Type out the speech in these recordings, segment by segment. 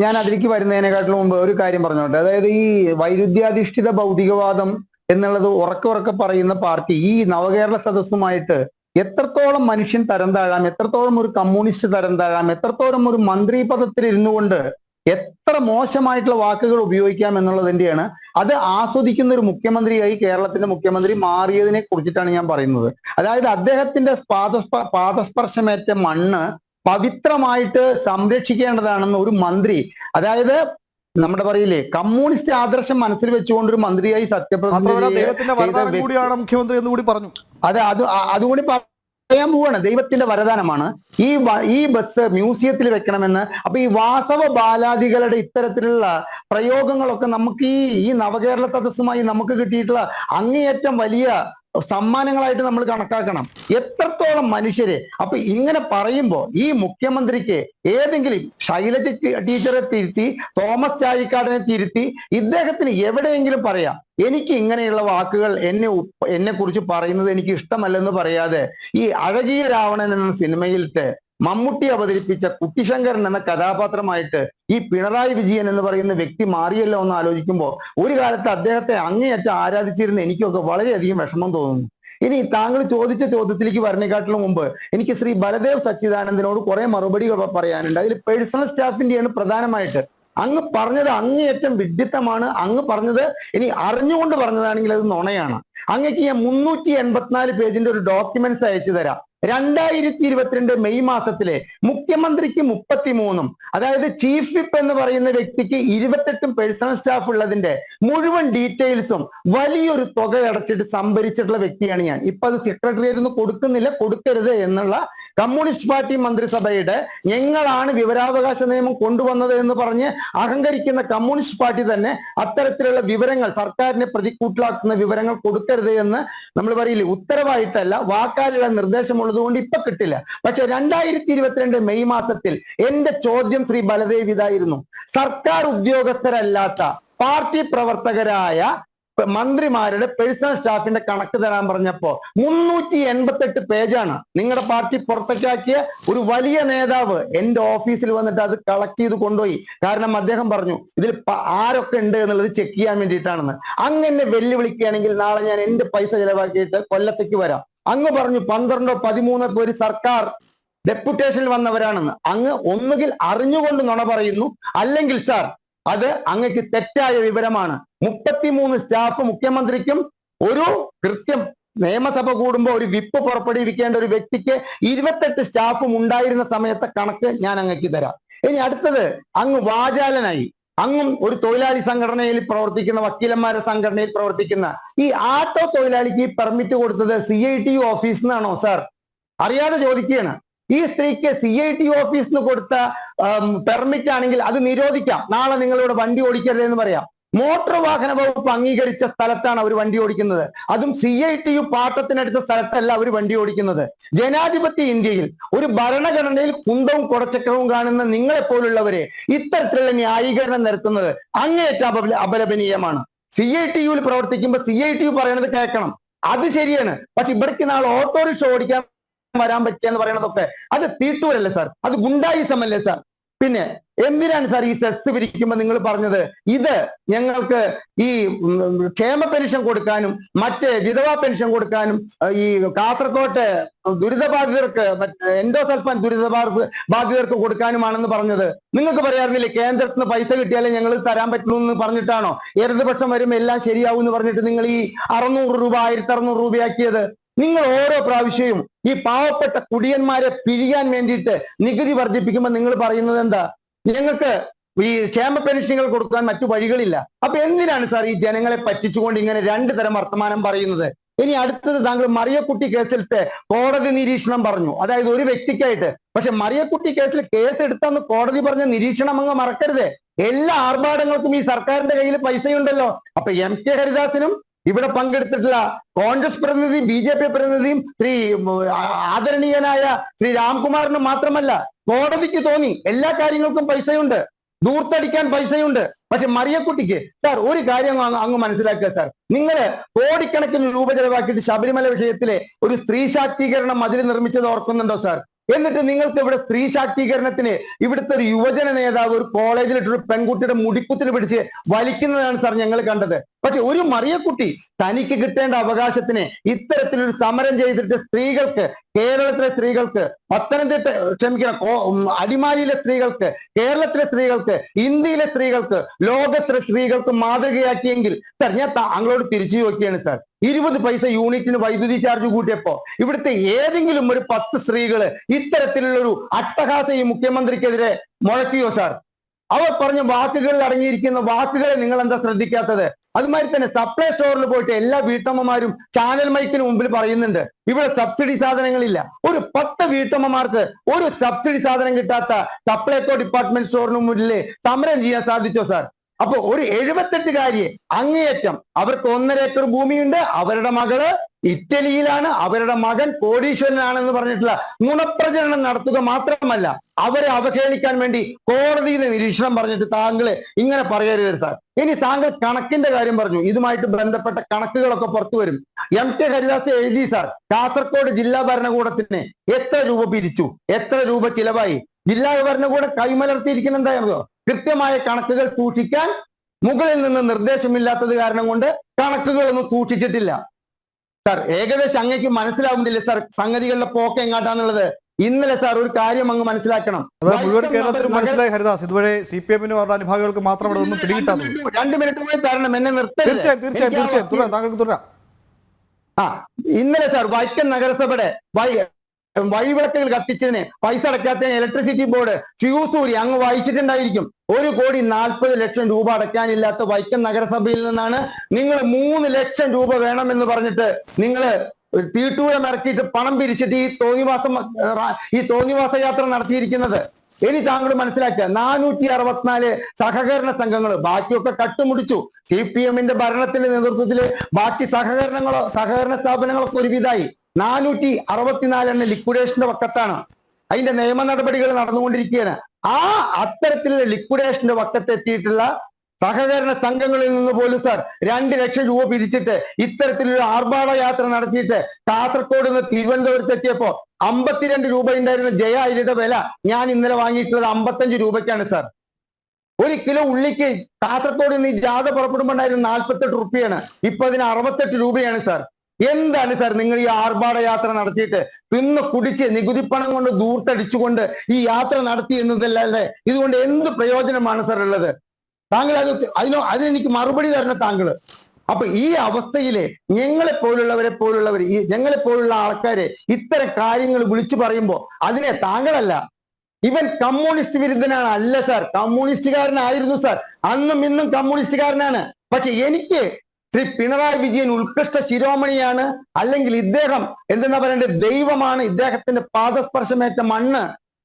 ഞാൻ അതിലേക്ക് വരുന്നതിനെക്കാട്ടിലും മുമ്പ് ഒരു കാര്യം പറഞ്ഞോട്ടെ. അതായത് ഈ വൈരുദ്ധ്യാധിഷ്ഠിത ഭൗതികവാദം എന്നുള്ളത് ഉറക്കെ ഉറക്കെ പറയുന്ന പാർട്ടി ഈ നവകേരള സദസ്സുമായിട്ട് എത്രത്തോളം മനുഷ്യൻ തരം താഴാം എത്രത്തോളം ഒരു കമ്മ്യൂണിസ്റ്റ് തരം താഴാം എത്രത്തോളം ഒരു മന്ത്രി പദത്തിൽ ഇരുന്നു കൊണ്ട് എത്ര മോശമായിട്ടുള്ള വാക്കുകൾ ഉപയോഗിക്കാം എന്നുള്ളതിന്റെയാണ് അത് ആസ്വദിക്കുന്ന ഒരു മുഖ്യമന്ത്രിയായി കേരളത്തിന്റെ മുഖ്യമന്ത്രി മാറിയതിനെ കുറിച്ചിട്ടാണ് ഞാൻ പറയുന്നത്. അതായത് അദ്ദേഹത്തിന്റെ പാദസ്പ പാദസ്പർശമേറ്റ മണ്ണ് പവിത്രമായിട്ട് സംരക്ഷിക്കേണ്ടതാണെന്ന് ഒരു മന്ത്രി അതായത് നമ്മുടെ പറയില്ലേ കമ്മ്യൂണിസ്റ്റ് ആദർശം മനസ്സിൽ വെച്ചുകൊണ്ട് ഒരു മന്ത്രിയായി സത്യപ്രതിജ്ഞ മുഖ്യമന്ത്രി എന്ന് കൂടി പറഞ്ഞു. അതെ അത് അതുകൂടി പറയാൻ പോവാണ്. ദൈവത്തിന്റെ വരദാനമാണ്. ഈ ഈ ബസ് മ്യൂസിയത്തിൽ വെക്കണമെന്ന്. അപ്പൊ ഈ വാസവ ബാലാദികളുടെ ഇത്തരത്തിലുള്ള പ്രയോഗങ്ങളൊക്കെ നമുക്ക് ഈ ഈ നവകേരള സദസ്സുമായി നമുക്ക് കിട്ടിയിട്ടുള്ള അങ്ങേയറ്റം വലിയ സമ്മാനങ്ങളായിട്ട് നമ്മൾ കണക്കാക്കണം. എത്രത്തോളം മനുഷ്യരെ അപ്പൊ ഇങ്ങനെ പറയുമ്പോൾ ഈ മുഖ്യമന്ത്രിക്ക് ഏതെങ്കിലും ശൈലജ ടീച്ചറെ തിരുത്തി തോമസ് ചാഴിക്കാടിനെ തിരുത്തി ഇദ്ദേഹത്തിന് എവിടെയെങ്കിലും പറയാം. എനിക്ക് ഇങ്ങനെയുള്ള വാക്കുകൾ എന്നെ എന്നെ കുറിച്ച് പറയുന്നത് എനിക്ക് ഇഷ്ടമല്ലെന്ന് പറയാതെ ഈ അഴകിയ രാവണൻ എന്ന സിനിമയിലത്തെ മമ്മൂട്ടി അവതരിപ്പിച്ച കുട്ടിശങ്കരൻ എന്ന കഥാപാത്രമായിട്ട് ഈ പിണറായി വിജയൻ എന്ന് പറയുന്ന വ്യക്തി മാറിയല്ലോ എന്ന് ആലോചിക്കുമ്പോൾ ഒരു കാലത്ത് അദ്ദേഹത്തെ അങ്ങേയറ്റം ആരാധിച്ചിരുന്ന എനിക്കൊക്കെ വളരെയധികം വിഷമം തോന്നുന്നു. ഇനി താങ്കൾ ചോദിച്ച ചോദ്യത്തിലേക്ക് വരണേക്കാട്ടിലും മുമ്പ് എനിക്ക് ശ്രീ ബലദേവ് സച്ചിദാനന്ദനോട് കുറെ മറുപടികൾ പറയാനുണ്ട്. അതിൽ പേഴ്സണൽ സ്റ്റാഫിന്റെയാണ് പ്രധാനമായിട്ട്. അങ്ങ് പറഞ്ഞത് അങ്ങേയറ്റം വിഡിത്തമാണ് അങ്ങ് പറഞ്ഞത് ഇനി അറിഞ്ഞുകൊണ്ട് പറഞ്ഞതാണെങ്കിൽ അത് നുണയാണ്. അങ്ങേക്ക് ഞാൻ മുന്നൂറ്റി എൺപത്തിനാല് പേജിന്റെ ഒരു ഡോക്യുമെന്റ്സ് അയച്ചു തരാം. രണ്ടായിരത്തി ഇരുപത്തിരണ്ട് മെയ് മാസത്തിലെ മുഖ്യമന്ത്രിക്ക് മുപ്പത്തിമൂന്നും അതായത് ചീഫ് വിപ്പ് എന്ന് പറയുന്ന വ്യക്തിക്ക് ഇരുപത്തെട്ടും പേഴ്സണൽ സ്റ്റാഫ് ഉള്ളതിന്റെ മുഴുവൻ ഡീറ്റെയിൽസും വലിയൊരു തുക അടച്ചിട്ട് സംഭരിച്ചിട്ടുള്ള വ്യക്തിയാണ് ഞാൻ. ഇപ്പൊ അത് സെക്രട്ടറി ഒന്നും കൊടുക്കുന്നില്ല കൊടുക്കരുത് എന്നുള്ള കമ്മ്യൂണിസ്റ്റ് പാർട്ടി മന്ത്രിസഭയുടെ ഞങ്ങളാണ് വിവരാവകാശ നിയമം കൊണ്ടുവന്നത് എന്ന് പറഞ്ഞ് അഹങ്കരിക്കുന്ന കമ്മ്യൂണിസ്റ്റ് പാർട്ടി തന്നെ അത്തരത്തിലുള്ള വിവരങ്ങൾ സർക്കാരിനെ പ്രതിക്കൂട്ടിലാക്കുന്ന വിവരങ്ങൾ കൊടുക്കരുത് എന്ന് നമ്മൾ പറയില്ലേ? ഉത്തരവായിട്ടല്ല വാക്കാലുള്ള കൊണ്ട് ഇപ്പൊ കിട്ടില്ല. പക്ഷെ രണ്ടായിരത്തി ഇരുപത്തിരണ്ട് മെയ് മാസത്തിൽ എന്റെ ചോദ്യം ശ്രീ ബലദേവ് ഇതായിരുന്നു. സർക്കാർ ഉദ്യോഗസ്ഥരല്ലാത്ത പാർട്ടി പ്രവർത്തകരായ മന്ത്രിമാരുടെ പേഴ്സണൽ സ്റ്റാഫിന്റെ കണക്ക് തരാൻ പറഞ്ഞപ്പോ മുന്നൂറ്റി എൺപത്തെട്ട് പേജാണ് നിങ്ങളുടെ പാർട്ടി പുറത്തേക്കാക്കിയ ഒരു വലിയ നേതാവ് എന്റെ ഓഫീസിൽ വന്നിട്ട് അത് കളക്ട് ചെയ്ത് കൊണ്ടുപോയി. കാരണം അദ്ദേഹം പറഞ്ഞു ഇതിൽ ആരൊക്കെ ഉണ്ട് എന്നുള്ളത് ചെക്ക് ചെയ്യാൻ വേണ്ടിയിട്ടാണെന്ന്. അങ്ങനെ വെല്ലുവിളിക്കുകയാണെങ്കിൽ നാളെ ഞാൻ എന്റെ പൈസ ചെലവാക്കിയിട്ട് കൊല്ലത്തേക്ക് വരാം. അങ്ങ് പറഞ്ഞു പന്ത്രണ്ടോ പതിമൂന്നോ പേര് സർക്കാർ ഡെപ്യൂട്ടേഷനിൽ വന്നവരാണെന്ന്. അങ്ങ് ഒന്നുകിൽ അറിഞ്ഞുകൊണ്ട് നുണ പറയുന്നു അല്ലെങ്കിൽ സാർ അത് അങ്ങക്ക് തെറ്റായ വിവരമാണ്. മുപ്പത്തിമൂന്ന് സ്റ്റാഫ് മുഖ്യമന്ത്രിക്കും ഒരു കൃത്യം നിയമസഭ കൂടുമ്പോൾ ഒരു വിപ്പ് പുറപ്പെടുവിക്കേണ്ട ഒരു വ്യക്തിക്ക് ഇരുപത്തെട്ട് സ്റ്റാഫും ഉണ്ടായിരുന്ന സമയത്തെ കണക്ക് ഞാൻ അങ്ങക്ക് തരാം. ഇനി അടുത്തത് അങ്ങ് വാചാലനായി. അങ്ങും ഒരു തൊഴിലാളി സംഘടനയിൽ പ്രവർത്തിക്കുന്ന വക്കീലന്മാരുടെ സംഘടനയിൽ പ്രവർത്തിക്കുന്ന ഈ ആട്ടോ തൊഴിലാളിക്ക് പെർമിറ്റ് കൊടുത്തത് സി ഐ ടി യു ഓഫീസിൽ നിന്നാണോ സാർ അറിയാതെ ചോദിക്കുകയാണ്. ഈ സ്ത്രീക്ക് സി ഐ ടി ഓഫീസിന് കൊടുത്ത പെർമിറ്റ് ആണെങ്കിൽ അത് നിരോധിക്കാം. നാളെ നിങ്ങളിവിടെ വണ്ടി ഓടിക്കരുത് എന്ന് പറയാം. മോട്ടോർ വാഹന വകുപ്പ് അംഗീകരിച്ച സ്ഥലത്താണ് അവർ വണ്ടി ഓടിക്കുന്നത്. അതും സി ഐ ടി യു പാട്ടത്തിനടുത്ത സ്ഥലത്തല്ല അവർ വണ്ടി ഓടിക്കുന്നത്. ജനാധിപത്യ ഇന്ത്യയിൽ ഒരു ഭരണഘടനയിൽ കുന്തവും കുടച്ചക്രവും കാണുന്ന നിങ്ങളെ പോലുള്ളവരെ ഇത്തരത്തിലുള്ള ന്യായീകരണം നിരത്തുന്നത് അങ്ങേയറ്റം അപല അപലപനീയമാണ്. സി ഐ ടി യുവിൽ പ്രവർത്തിക്കുമ്പോൾ സി ഐ ടി യു പറയണത് കേൾക്കണം. അത് ശരിയാണ്. പക്ഷെ ഇവിടേക്ക് നാളെ ഓട്ടോറിക്ഷ ഓടിക്കാൻ വരാൻ പറ്റിയെന്ന് പറയണതൊക്കെ. അത് തീട്ടൂരല്ലേ സാർ? അത് ഗുണ്ടായിസമല്ലേ സാർ? പിന്നെ എന്തിനാണ് സാർ ഈ സെസ് പിരിക്കുമ്പോൾ നിങ്ങൾ പറഞ്ഞത്? ഇത് ഞങ്ങൾക്ക് ഈ ക്ഷേമ പെൻഷൻ കൊടുക്കാനും മറ്റ് വിധവാ പെൻഷൻ കൊടുക്കാനും ഈ കാസർകോട്ടെ ദുരിതബാധിതർക്ക് എൻഡോസൽഫാൻ ദുരിതബാധ ബാധിതർക്ക് കൊടുക്കാനുമാണെന്ന് പറഞ്ഞത്. നിങ്ങൾക്ക് പറയാറില്ലേ കേന്ദ്രത്തിൽ നിന്ന് പൈസ കിട്ടിയാലേ ഞങ്ങൾ തരാൻ പറ്റുള്ളൂ എന്ന് പറഞ്ഞിട്ടാണോ? ഇടതുപക്ഷം വരുമ്പോൾ എല്ലാം ശരിയാവും എന്ന് പറഞ്ഞിട്ട് നിങ്ങൾ ഈ അറുന്നൂറ് രൂപ ആയിരത്തി അറുന്നൂറ് രൂപയാക്കിയത്? നിങ്ങൾ ഓരോ പ്രാവശ്യവും ഈ പാവപ്പെട്ട കുടിയന്മാരെ പിഴിയാൻ വേണ്ടിയിട്ട് നികുതി വർദ്ധിപ്പിക്കുമ്പോൾ നിങ്ങൾ പറയുന്നത് എന്താ? ഞങ്ങൾക്ക് ഈ ക്ഷേമ പെൻഷനുകൾ കൊടുക്കാൻ മറ്റു വഴികളില്ല. അപ്പൊ എന്തിനാണ് സാർ ഈ ജനങ്ങളെ പറ്റിച്ചുകൊണ്ട് ഇങ്ങനെ രണ്ടു തരം വർത്തമാനം പറയുന്നത്? ഇനി അടുത്തത് താങ്കൾ മറിയക്കുട്ടി കേസിലത്തെ കോടതി നിരീക്ഷണം പറഞ്ഞു. അതായത് ഒരു വ്യക്തിക്കായിട്ട്. പക്ഷെ മറിയക്കുട്ടി കേസിൽ കേസ് എടുത്തെന്ന് കോടതി പറഞ്ഞ നിരീക്ഷണം അങ്ങ് മറക്കരുത്. എല്ലാ ആർഭാടങ്ങൾക്കും ഈ സർക്കാരിന്റെ കയ്യിൽ പൈസയുണ്ടല്ലോ. അപ്പൊ എം കെ ഹരിദാസിനും ഇവിടെ പങ്കെടുത്തിട്ടുള്ള കോൺഗ്രസ് പ്രതിനിധിയും ബി ജെ പി പ്രതിനിധിയും ശ്രീ ആദരണീയനായ ശ്രീ രാംകുമാറിനും മാത്രമല്ല കോടതിക്ക് തോന്നി. എല്ലാ കാര്യങ്ങൾക്കും പൈസയുണ്ട്. ദൂർത്തടിക്കാൻ പൈസയുണ്ട്. പക്ഷെ മറിയക്കുട്ടിക്ക് സാർ ഒരു കാര്യം അങ്ങ് മനസ്സിലാക്കുക സാർ. നിങ്ങൾ കോടിക്കണക്കിന് രൂപ ചെലവാക്കിയിട്ട് ശബരിമല വിഷയത്തിലെ ഒരു സ്ത്രീ ശാക്തീകരണം മതിൽ നിർമ്മിച്ചത് ഓർക്കുന്നുണ്ടോ സാർ? എന്നിട്ട് നിങ്ങൾക്ക് ഇവിടെ സ്ത്രീ ശാക്തീകരണത്തിന് ഇവിടുത്തെ ഒരു യുവജന നേതാവ് ഒരു കോളേജിലിട്ടൊരു പെൺകുട്ടിയുടെ മുടിക്കുത്തിന് പിടിച്ച് വലിക്കുന്നതാണ് സാർ ഞങ്ങൾ കണ്ടത്. പക്ഷെ ഒരു മറിയക്കുട്ടി തനിക്ക് കിട്ടേണ്ട അവകാശത്തിന് ഇത്തരത്തിലൊരു സമരം ചെയ്തിട്ട് സ്ത്രീകൾക്ക് കേരളത്തിലെ സ്ത്രീകൾക്ക് പത്തനംതിട്ട ക്ഷമിക്കണം അടിമാലിയിലെ സ്ത്രീകൾക്ക് കേരളത്തിലെ സ്ത്രീകൾക്ക് ഇന്ത്യയിലെ സ്ത്രീകൾക്ക് ലോകത്തിലെ സ്ത്രീകൾക്ക് മാതൃകയാക്കിയെങ്കിൽ സാർ ഞാൻ താങ്കളോട് തിരിച്ചു നോക്കിയാണ് സാർ ഇരുപത് പൈസ യൂണിറ്റിന് വൈദ്യുതി ചാർജ് കൂട്ടിയപ്പോ ഇവിടുത്തെ ഏതെങ്കിലും ഒരു പത്ത് സ്ത്രീകൾ ഇത്തരത്തിലുള്ള ഒരു അട്ടഹാസ ഈ മുഖ്യമന്ത്രിക്കെതിരെ മുഴക്കിയോ സാർ അവർ പറഞ്ഞ വാക്കുകളിൽ അടങ്ങിയിരിക്കുന്ന വാക്കുകളെ നിങ്ങൾ എന്താ ശ്രദ്ധിക്കാത്തത്? അതുമാതിരി തന്നെ സപ്ലൈ സ്റ്റോറിൽ പോയിട്ട് എല്ലാ വീട്ടമ്മമാരും ചാനൽ മൈക്കിന് മുമ്പിൽ പറയുന്നുണ്ട്. ഇവിടെ സബ്സിഡി സാധനങ്ങളില്ല. ഒരു പത്ത് വീട്ടമ്മമാർക്ക് ഒരു സബ്സിഡി സാധനം കിട്ടാത്ത സപ്ലൈകോ ഡിപ്പാർട്ട്മെന്റ് സ്റ്റോറിന് മുന്നിൽ സമരം ചെയ്യാൻ സാധിച്ചോ സാർ അപ്പൊ ഒരു എഴുപത്തെട്ടുകാരിയെ അങ്ങേയറ്റം അവർക്ക് ഒന്നര ഏക്കർ ഭൂമിയുണ്ട്. അവരുടെ മകൾ ഇറ്റലിയിലാണ് അവരുടെ മകൻ കോടീശ്വരനാണെന്ന് പറഞ്ഞിട്ടുള്ള നുണപ്രചരണം നടത്തുക മാത്രമല്ല അവരെ അവഹേളിക്കാൻ വേണ്ടി കോടതിയിലെ നിരീക്ഷണം പറഞ്ഞിട്ട് താങ്കൾ ഇങ്ങനെ പറയരുത് സാർ. ഇനി താങ്കൾ കണക്കിന്റെ കാര്യം പറഞ്ഞു. ഇതുമായിട്ട് ബന്ധപ്പെട്ട കണക്കുകളൊക്കെ പുറത്തു വരും. എം കെ ഹരിദാസ് എഴുതി സാർ കാസർഗോഡ് ജില്ലാ ഭരണകൂടത്തിന് എത്ര രൂപ പിരിച്ചു? എത്ര രൂപ ചിലവായി? ജില്ലാ ഭരണകൂടം കൈമലർത്തിയിരിക്കുന്ന എന്താണെന്നോ കൃത്യമായ കണക്കുകൾ സൂക്ഷിക്കാൻ മുകളിൽ നിന്ന് നിർദ്ദേശമില്ലാത്തത് കാരണം കൊണ്ട് കണക്കുകളൊന്നും സൂക്ഷിച്ചിട്ടില്ല. സാർ ഏകദേശം അങ്ങേക്ക് മനസ്സിലാവുന്നില്ല സാർ സംഗതികളുടെ പോക്ക് എങ്ങാട്ടാന്നുള്ളത് ഇന്നലെ സാർ ഒരു കാര്യം അങ്ങ് മനസ്സിലാക്കണം. മുഴുവൻ കേരളത്തിലും മനസ്സിലായി ഹരിദാസ്. ഇതുവരെ സി പി എമ്മിന് പറഞ്ഞ അനുഭാവികൾക്ക് മാത്രം അവിടെ ഒന്നും പിടികിട്ടാ രണ്ട് മിനിറ്റ് കൂടി തരണം എന്നെ നിർത്തി തീർച്ചയായും തീർച്ചയായും തീർച്ചയായും. താങ്കൾക്ക് തുടരാം. ആ ഇന്നലെ സാർ വൈക്കം നഗരസഭയുടെ വൈ വഴിവിളക്കുകൾ കത്തിച്ചതിന് പൈസ അടയ്ക്കാത്തതിന് ഇലക്ട്രിസിറ്റി ബോർഡ് ഫ്യൂസൂരി അങ്ങ് വായിച്ചിട്ടുണ്ടായിരിക്കും. ഒരു കോടി നാൽപ്പത് ലക്ഷം രൂപ അടയ്ക്കാനില്ലാത്ത വൈക്കം നഗരസഭയിൽ നിന്നാണ് നിങ്ങൾ മൂന്ന് ലക്ഷം രൂപ വേണമെന്ന് പറഞ്ഞിട്ട് നിങ്ങൾ തീട്ടൂരം ഇറക്കിയിട്ട് പണം പിരിച്ചിട്ട് ഈ തോന്നിവാസം ഈ തോന്നിവാസ യാത്ര നടത്തിയിരിക്കുന്നത്. ഇനി താങ്കൾ മനസ്സിലാക്കുക നാനൂറ്റി അറുപത്തിനാല് സഹകരണ സംഘങ്ങൾ ബാക്കിയൊക്കെ കട്ടുമുടിച്ചു. സി പി എമ്മിന്റെ ഭരണത്തിന്റെ നേതൃത്വത്തിൽ ബാക്കി സഹകരണങ്ങളോ സഹകരണ സ്ഥാപനങ്ങളൊക്കെ ഒരുവിധായി നാനൂറ്റി അറുപത്തിനാല് എണ്ണ ലിക്വിഡേഷന്റെ പക്കത്താണ് അതിന്റെ നിയമ നടപടികൾ നടന്നുകൊണ്ടിരിക്കുകയാണ്. ആ അത്തരത്തിലുള്ള ലിക്വിഡേഷന്റെ പക്കത്തെത്തിയിട്ടുള്ള സഹകരണ സംഘങ്ങളിൽ നിന്ന് പോലും സാർ രണ്ട് ലക്ഷം രൂപ പിരിച്ചിട്ട് ഇത്തരത്തിലൊരു ആർഭാട യാത്ര നടത്തിയിട്ട് കാസർഗോഡ് നിന്ന് തിരുവനന്തപുരത്ത് എത്തിയപ്പോ അമ്പത്തിരണ്ട് രൂപ ഉണ്ടായിരുന്ന ജയ അരിയുടെ വില ഞാൻ ഇന്നലെ വാങ്ങിയിട്ടുള്ളത് അമ്പത്തഞ്ച് രൂപയ്ക്കാണ് സാർ ഒരു കിലോ ഉള്ളിക്ക് കാസർഗോഡ് നിന്ന് ഈ ജാഥ പുറപ്പെടുമ്പോൾ ഉണ്ടായിരുന്ന നാൽപ്പത്തെട്ട് റുപ്യാണ്. ഇപ്പൊ അതിന് അറുപത്തെട്ട് രൂപയാണ് സാർ എന്താണ് സാർ നിങ്ങൾ ഈ ആർഭാട യാത്ര നടത്തിയിട്ട്? തിന്ന് കുടിച്ച് നികുതി പണം കൊണ്ട് ദൂർത്തടിച്ചുകൊണ്ട് ഈ യാത്ര നടത്തി എന്നതല്ലാതെ ഇതുകൊണ്ട് എന്ത് പ്രയോജനമാണ് സാർ ഉള്ളത്? താങ്കൾ അത് അതിനോ അതിനെനിക്ക് മറുപടി തരണം താങ്കൾ. അപ്പൊ ഈ അവസ്ഥയിൽ ഞങ്ങളെ പോലുള്ളവരെ പോലുള്ളവർ ഈ ഞങ്ങളെ പോലുള്ള ആൾക്കാരെ ഇത്തരം കാര്യങ്ങൾ വിളിച്ചു പറയുമ്പോൾ അതിനെ താങ്കളല്ല. ഇവൻ കമ്മ്യൂണിസ്റ്റ് വിരുദ്ധനാണ് അല്ല സാർ. കമ്മ്യൂണിസ്റ്റുകാരനായിരുന്നു സാർ. അന്നും ഇന്നും കമ്മ്യൂണിസ്റ്റുകാരനാണ്. പക്ഷെ എനിക്ക് ശ്രീ പിണറായി വിജയൻ ഉത്കൃഷ്ട ശിരോമണിയാണ്. അല്ലെങ്കിൽ ഇദ്ദേഹം എന്തെന്നാ പറയേണ്ടത് ദൈവമാണ് ഇദ്ദേഹത്തിന്റെ പാദസ്പർശമേറ്റ മണ്ണ്.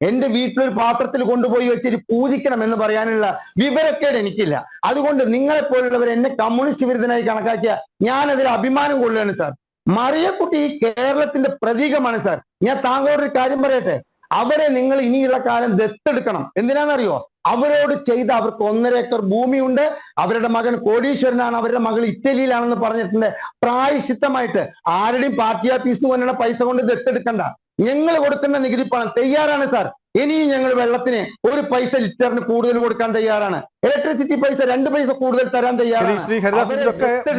എന്റെ വീട്ടിലൊരു പാത്രത്തിൽ കൊണ്ടുപോയി വെച്ചിട്ട് പൂജിക്കണം എന്ന് പറയാനുള്ള വിവരക്കേട് എനിക്കില്ല. അതുകൊണ്ട് നിങ്ങളെ പോലുള്ളവർ എന്നെ കമ്മ്യൂണിസ്റ്റ് വിരുദ്ധനായി കണക്കാക്കിയ അതിൽ അഭിമാനം കൊള്ളുകയാണ് സാർ മറിയക്കുട്ടി കേരളത്തിന്റെ പ്രതീകമാണ് സാർ ഞാൻ താങ്കളോട് ഒരു കാര്യം പറയട്ടെ? അവരെ നിങ്ങൾ ഇനിയുള്ള കാലം ദത്തെടുക്കണം. എന്തിനാണെന്നറിയോ? അവരോട് ചെയ്ത അവർക്ക് ഒന്നര ഏക്കർ ഭൂമിയുണ്ട്. അവരുടെ മകൻ കോടീശ്വരനാണ്. അവരുടെ മകൾ ഇറ്റലിയിലാണെന്ന് പറഞ്ഞിട്ടുണ്ട്. പ്രായശിത്തമായിട്ട് ആരുടെയും പാർട്ടി ഓഫീസ് കൊണ്ടുള്ള പൈസ കൊണ്ട് ദത്തെടുക്കണ്ട. ഞങ്ങൾ കൊടുക്കുന്ന നികുതി പണം തയ്യാറാണ് സാർ ഇനിയും ഞങ്ങൾ വെള്ളത്തിന് ഒരു പൈസ ലിറ്ററിന് കൂടുതൽ കൊടുക്കാൻ തയ്യാറാണ്. ഇലക്ട്രിസിറ്റി പൈസ രണ്ട് പൈസ കൂടുതൽ തരാൻ തയ്യാറാണ്. ശ്രീ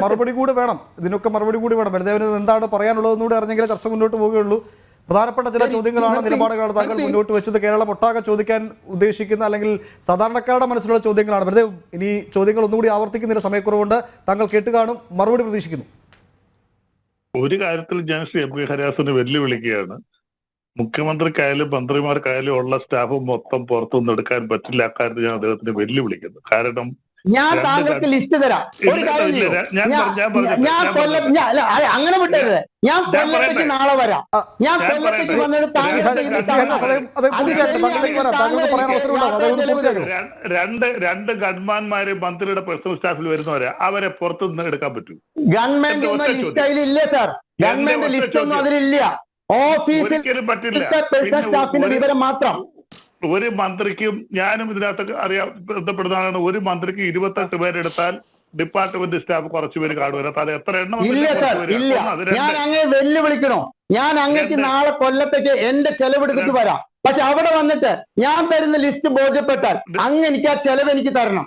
മറുപടി കൂടി വേണം. ഇതിനൊക്കെ മറുപടി കൂടി വേണം. എന്താണ് പറയാനുള്ളതെന്ന് കൂടി അറിഞ്ഞെങ്കിലേ ചർച്ച മുന്നോട്ട് പോവുകയുള്ളൂ. പ്രധാനപ്പെട്ട ചില ചോദ്യങ്ങളാണ് നിലപാടുകളാണ് താങ്കൾ മുന്നോട്ട് വെച്ചത്. കേരളം ഒട്ടാകെ ചോദിക്കാൻ ഉദ്ദേശിക്കുന്ന അല്ലെങ്കിൽ സാധാരണക്കാരുടെ മനസ്സിലുള്ള ചോദ്യങ്ങളാണ്. വെറുതെ ഇനി ചോദ്യങ്ങൾ ഒന്നുകൂടി ആവർത്തിക്കുന്നതിന് സമയക്കുറവുണ്ട്. താങ്കൾ കേട്ട് കാണും. മറുപടി പ്രതീക്ഷിക്കുന്നു. ഒരു കാര്യത്തിൽ ഞാൻ ശ്രീ എം കെ ഹരിദാസിനെ വെല്ലുവിളിക്കുകയാണ്. മുഖ്യമന്ത്രിക്കായാലും മന്ത്രിമാർക്കായാലും ഉള്ള സ്റ്റാഫ് മൊത്തം പുറത്തുനിന്ന് എടുക്കാൻ പറ്റില്ല അക്കാര്യത്തിൽ ഞാൻ അദ്ദേഹത്തിന് വെല്ലുവിളിക്കുന്നു. കാരണം ഞാൻ താങ്കൾക്ക് ലിസ്റ്റ് തരാം. ഒരു കാര്യം ചെയ്യൂ. ഞാൻ- ഞാൻ ഞാൻ- പറഞ്ഞ- ഞാൻ ഞാൻ ഞാൻ കൊല്ലം ഞാൻ- അല്ല, അങ്ങനെ വിട്ടരുത്. ഞാൻ കൊല്ലത്തേക്ക് നാളെ വരാം. ഞാൻ കൊല്ലത്തേക്ക്. വന്നിട്ട് രണ്ട് രണ്ട് ഗൺമാന്മാര് മന്ത്രിയുടെ പേഴ്സണൽ സ്റ്റാഫിൽ വരുന്നവരെ അവരെ പുറത്തു നിന്ന് എടുക്കാൻ പറ്റും. ഗവൺമെന്റ് ലിസ്റ്റ് അതിലില്ല സാർ. ഗവൺമെന്റ് ലിസ്റ്റ് ഒന്നും. അതിലില്ല. ഓഫീസിൽ സ്റ്റാഫിന്റെ വിവരം മാത്രം. ഒരു മന്ത്രിക്കും ഞാനും ഇതിനകത്ത് അറിയാം ബന്ധപ്പെടുന്നതാണ്. ഒരു മന്ത്രിക്ക് ഇരുപത്തെട്ട് പേരെടുത്താൽ ഡിപ്പാർട്ട്മെന്റ് സ്റ്റാഫ് കുറച്ച് പേര് കാണുവരാത്ത അത് എത്ര എണ്ണം ഇല്ല സാർ ഇല്ല. ഞാൻ അങ്ങേ വെല്ലുവിളിക്കണോ? ഞാൻ അങ്ങേക്ക് നാളെ കൊല്ലത്തേക്ക് എന്റെ ചെലവെടുത്തിട്ട് വരാം. പക്ഷെ അവിടെ വന്നിട്ട് ഞാൻ തരുന്ന ലിസ്റ്റ് ബോധ്യപ്പെട്ടാൽ അങ്ങ് എനിക്ക് ആ ചെലവ് എനിക്ക് തരണം.